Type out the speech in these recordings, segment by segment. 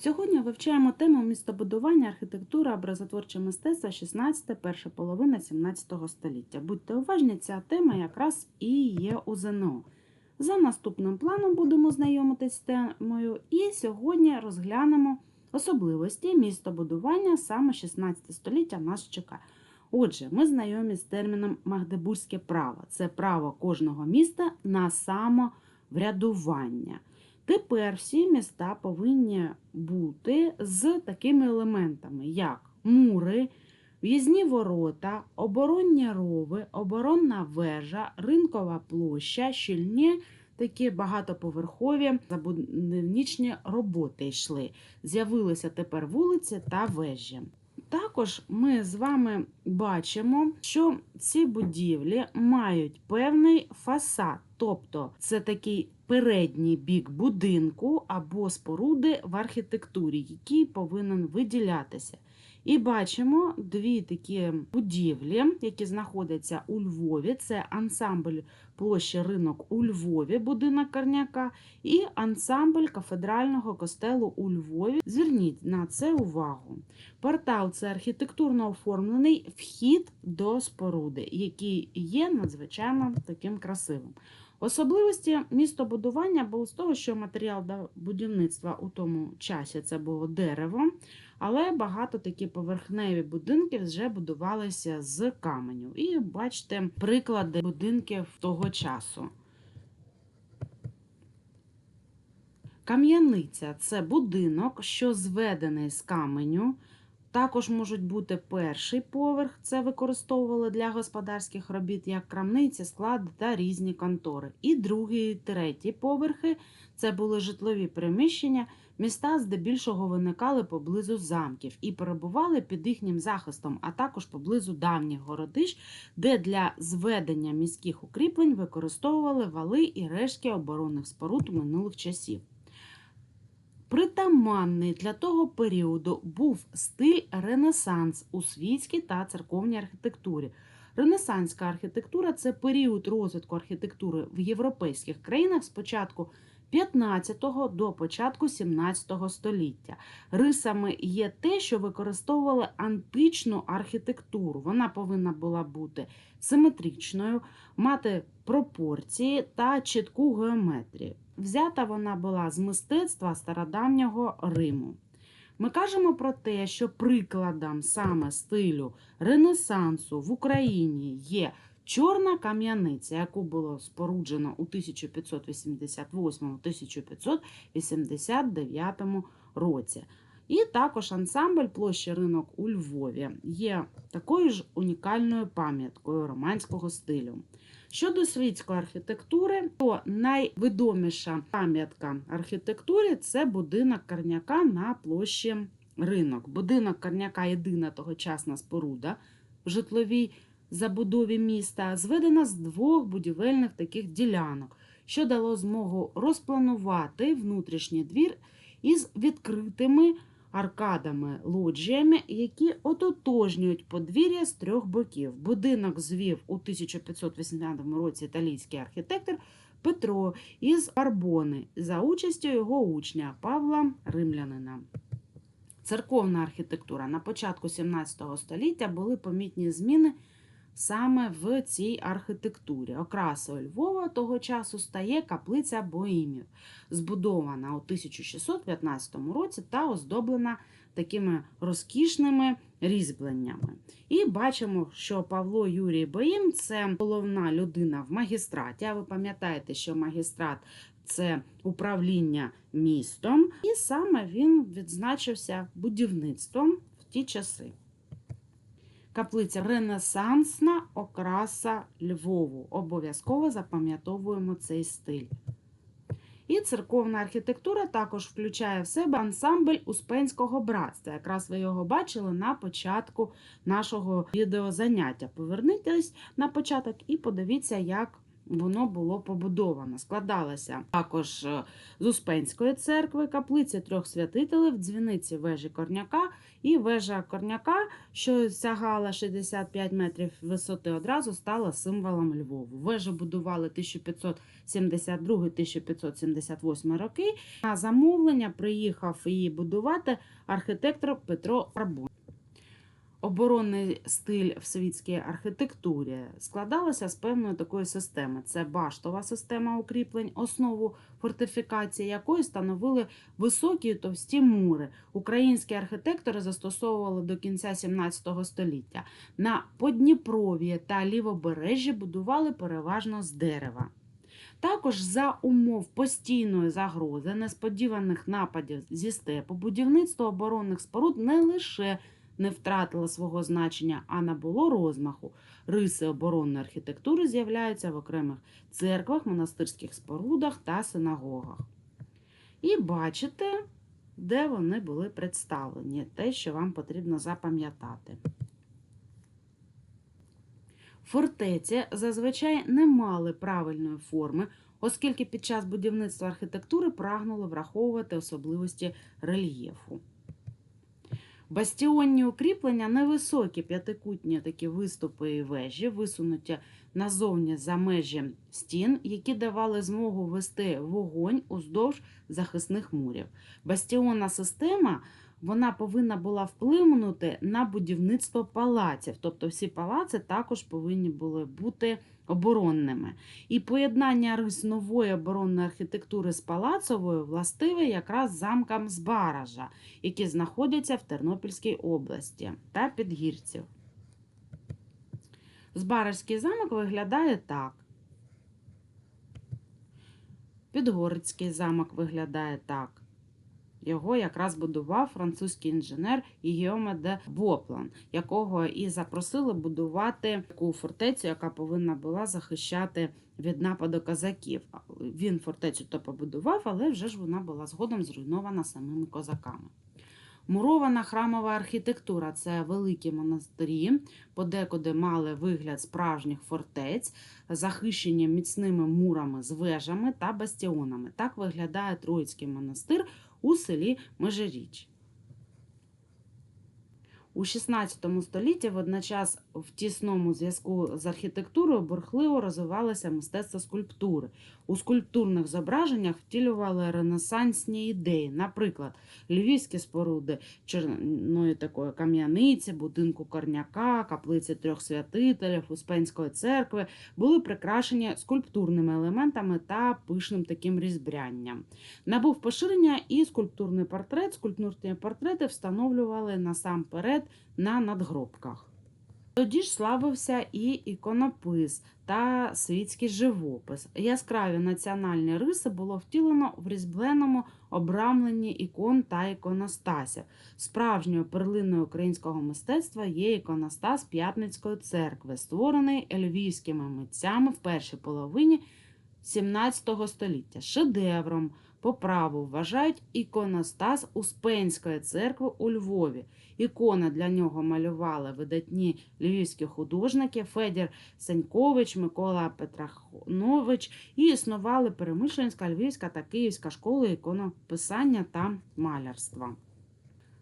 Сьогодні вивчаємо тему містобудування, архітектура, образотворче мистецтво 16 перша половина 17 століття. Будьте уважні, ця тема якраз і є у ЗНО. За наступним планом будемо знайомитись з темою, і сьогодні розглянемо особливості містобудування саме 16 століття нас чекає. Отже, ми знайомі з терміном Магдебурзьке право. Це право кожного міста на самоврядування. Тепер всі міста повинні бути з такими елементами, як мури, в'їзні ворота, оборонні рови, оборонна вежа, ринкова площа, щільні такі багатоповерхові забудівничні роботи йшли. З'явилися тепер вулиці та вежі. Також ми з вами бачимо, що ці будівлі мають певний фасад, тобто це такий передній бік будинку або споруди в архітектурі, який повинен виділятися. І бачимо дві такі будівлі, які знаходяться у Львові. Це ансамбль площі ринок у Львові, будинок Корняка, і ансамбль кафедрального костелу у Львові. Зверніть на це увагу. Портал це архітектурно оформлений вхід до споруди, який є надзвичайно таким красивим. Особливості містобудування було з того, що матеріал до будівництва у тому часі це було дерево, але багато такі поверхневі будинки вже будувалися з каменю. І бачите приклади будинків того часу. Кам'яниця це будинок, що зведений з каменю. Також можуть бути перший поверх, це використовували для господарських робіт, як крамниці, склади та різні контори. І другий, і третій поверхи це були житлові приміщення. Міста здебільшого виникали поблизу замків і перебували під їхнім захистом, а також поблизу давніх городищ, де для зведення міських укріплень використовували вали і рештки оборонних споруд минулих часів. Притаманний для того періоду був стиль Ренесанс у світській та церковній архітектурі. Ренесанська архітектура це період розвитку архітектури в європейських країнах з початку 15 до початку 17 століття. Рисами є те, що використовували античну архітектуру. Вона повинна була бути симетричною, мати пропорції та чітку геометрію. Взята вона була з мистецтва стародавнього Риму. Ми кажемо про те, що прикладом саме стилю Ренесансу в Україні є чорна кам'яниця, яку було споруджено у 1588-1589 році. І також ансамбль площі ринок у Львові є такою ж унікальною пам'яткою романського стилю. Щодо світської архітектури, то найвідоміша пам'ятка архітектури це будинок Корняка на площі ринок. Будинок Корняка єдина тогочасна споруда в житловій забудові міста, зведена з двох будівельних таких ділянок, що дало змогу розпланувати внутрішній двір із відкритими аркадами, лоджіями, які ототожнюють подвір'я з трьох боків. Будинок звів у 1580 році італійський архітектор Петро із Барбони за участю його учня Павла Римлянина. Церковна архітектура на початку 17 століття були помітні зміни саме в цій архітектурі. Окрасою Львова того часу стає каплиця Боїмів, збудована у 1615 році та оздоблена такими розкішними різьбленнями. І бачимо, що Павло Юрій Боїм це головна людина в магістраті. А ви пам'ятаєте, що магістрат це управління містом, і саме він відзначився будівництвом в ті часи. Каплиця Ренесансна окраса Львову. Обов'язково запам'ятовуємо цей стиль. І церковна архітектура також включає в себе ансамбль Успенського братства. Якраз ви його бачили на початку нашого відеозаняття. Повернітесь на початок і подивіться, як воно було побудовано. Складалося також е, з Успенської церкви, каплиці трьох святителів, дзвіниці вежі Корняка і вежа Корняка, що сягала 65 метрів висоти, одразу стала символом Львову. Вежу будували 1572-1578 роки. На замовлення приїхав її будувати архітектор Петро Арбон. Оборонний стиль в світській архітектурі складалося з певної такої системи. Це баштова система укріплень, основу фортифікації якої становили високі товсті мури. Українські архітектори застосовували до кінця 17 століття. На Подніпров'ї та лівобережжі будували переважно з дерева. Також за умов постійної загрози, несподіваних нападів зі степу, будівництво оборонних споруд не лише не втратило свого значення, а набуло розмаху. Риси оборонної архітектури з'являються в окремих церквах, монастирських спорудах та синагогах. І бачите, де вони були представлені, те, що вам потрібно запам'ятати. Фортеці зазвичай не мали правильної форми, оскільки під час будівництва архітектури прагнули враховувати особливості рельєфу. Бастіонні укріплення невисокі п'ятикутні такі виступи і вежі, висунуті назовні за межі стін, які давали змогу вести вогонь уздовж захисних мурів. Бастіонна система вона повинна була вплинути на будівництво палаців. Тобто всі палаци також повинні були бути оборонними. І поєднання рис нової оборонної архітектури з палацовою властиве якраз замкам з Баража, які знаходяться в Тернопільській області та Підгірців. Збаражський замок виглядає так. Підгорицький замок виглядає так. Його якраз будував французький інженер Гіоме де Боплан, якого і запросили будувати таку фортецю, яка повинна була захищати від нападу козаків. Він фортецю то побудував, але вже ж вона була згодом зруйнована самими козаками. Мурована храмова архітектура це великі монастирі, подекуди мали вигляд справжніх фортець, захищені міцними мурами з вежами та бастіонами. Так виглядає Троїцький монастир у селі Межиріч. У XVI столітті водночас в тісному зв'язку з архітектурою бурхливо розвивалося мистецтво скульптури. У скульптурних зображеннях втілювали ренесансні ідеї, наприклад, львівські споруди черної такої кам'яниці, будинку Корняка, каплиці трьох святителів, Успенської церкви були прикрашені скульптурними елементами та пишним таким різьбрянням. Набув поширення і скульптурний портрет. Скульптурні портрети встановлювали насамперед на надгробках. Тоді ж славився і іконопис та світський живопис. Яскраві національні риси було втілено в різьбленому обрамленні ікон та іконостасів. Справжньою перлиною українського мистецтва є іконостас П'ятницької церкви, створений львівськими митцями в першій половині XVII століття. Шедевром по праву вважають іконостас Успенської церкви у Львові. Ікони для нього малювали видатні львівські художники Федір Сенькович, Микола Петрахнович і існували Перемишленська, Львівська та Київська школи іконописання та малярства.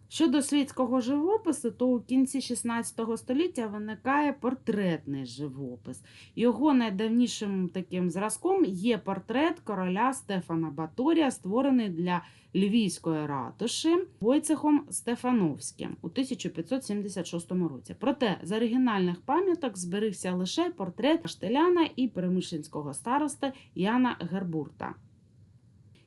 Щодо світського живопису, то у кінці XVI століття виникає портретний живопис. Його найдавнішим таким зразком є портрет короля Стефана Баторія, створений для Львівської ратуші Войцехом Стефановським у 1576 році. Проте з оригінальних пам'яток зберігся лише портрет Штеляна і перемишленського староста Яна Гербурта.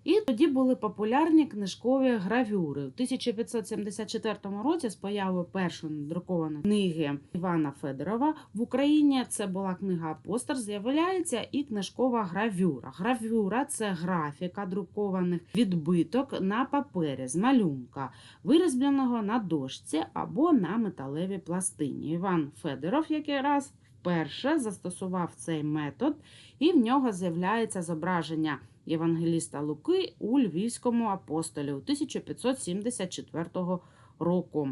І тоді були популярні книжкові гравюри. У 1574 році з появою першої надрукованої книги Івана Федорова в Україні це була книга Апостер, з'являється і книжкова гравюра. Гравюра це графіка друкованих відбиток на папері з малюнка, вирізбленого на дошці або на металевій пластині. Іван Федоров якраз вперше застосував цей метод, і в нього з'являється зображення. Євангеліста Луки у Львівському апостолі у 1574 року,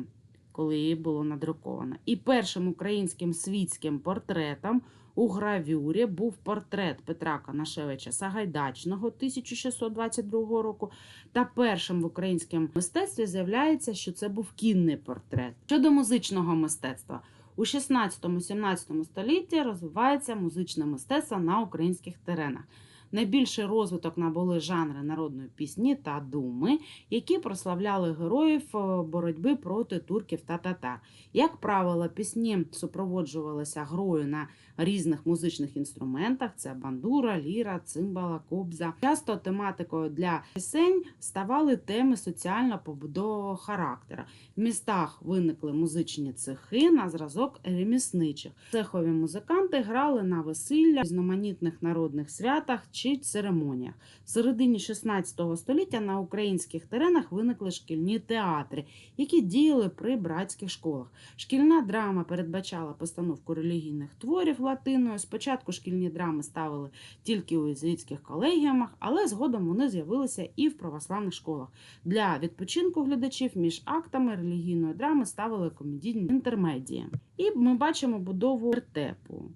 коли її було надруковано. І першим українським світським портретом У гравюрі був портрет Петра Конашевича Сагайдачного 1622 року. Та першим в українському мистецтві з'являється, що це був кінний портрет. Щодо музичного мистецтва. У 16-17 столітті розвивається музичне мистецтво на українських теренах. Найбільший розвиток набули жанри народної пісні та думи, які прославляли героїв е, боротьби проти турків та татар. Як правило, пісні супроводжувалися грою на різних музичних інструментах: це бандура, ліра, цимбала, кобза. Часто тематикою для пісень ставали теми соціально-побудового характеру. В містах виникли музичні цехи на зразок ремісничих. Цехові музиканти грали на весіллях, різноманітних народних святах чи церемоніях. В середині 16 століття на українських теренах виникли шкільні театри, які діяли при братських школах. Шкільна драма передбачала постановку релігійних творів латиною. Спочатку шкільні драми ставили тільки у єзуїтських колегіумах, але згодом вони з'явилися і в православних школах. Для відпочинку глядачів між актами релігійної драми ставили комедійні інтермедії. І ми бачимо будову вертепу.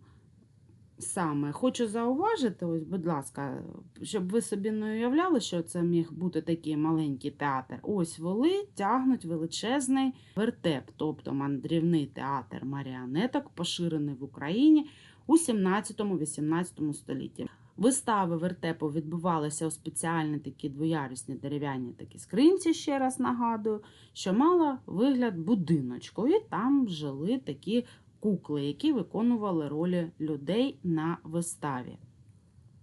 Саме хочу зауважити, ось, будь ласка, щоб ви собі не уявляли, що це міг бути такий маленький театр. Ось воли тягнуть величезний вертеп, тобто мандрівний театр маріонеток, поширений в Україні у 17-18 столітті. Вистави вертепу відбувалися у спеціальні такі двоярусні дерев'яні такі скринці, ще раз нагадую, що мала вигляд будиночку, і там жили такі кукли, які виконували ролі людей на виставі.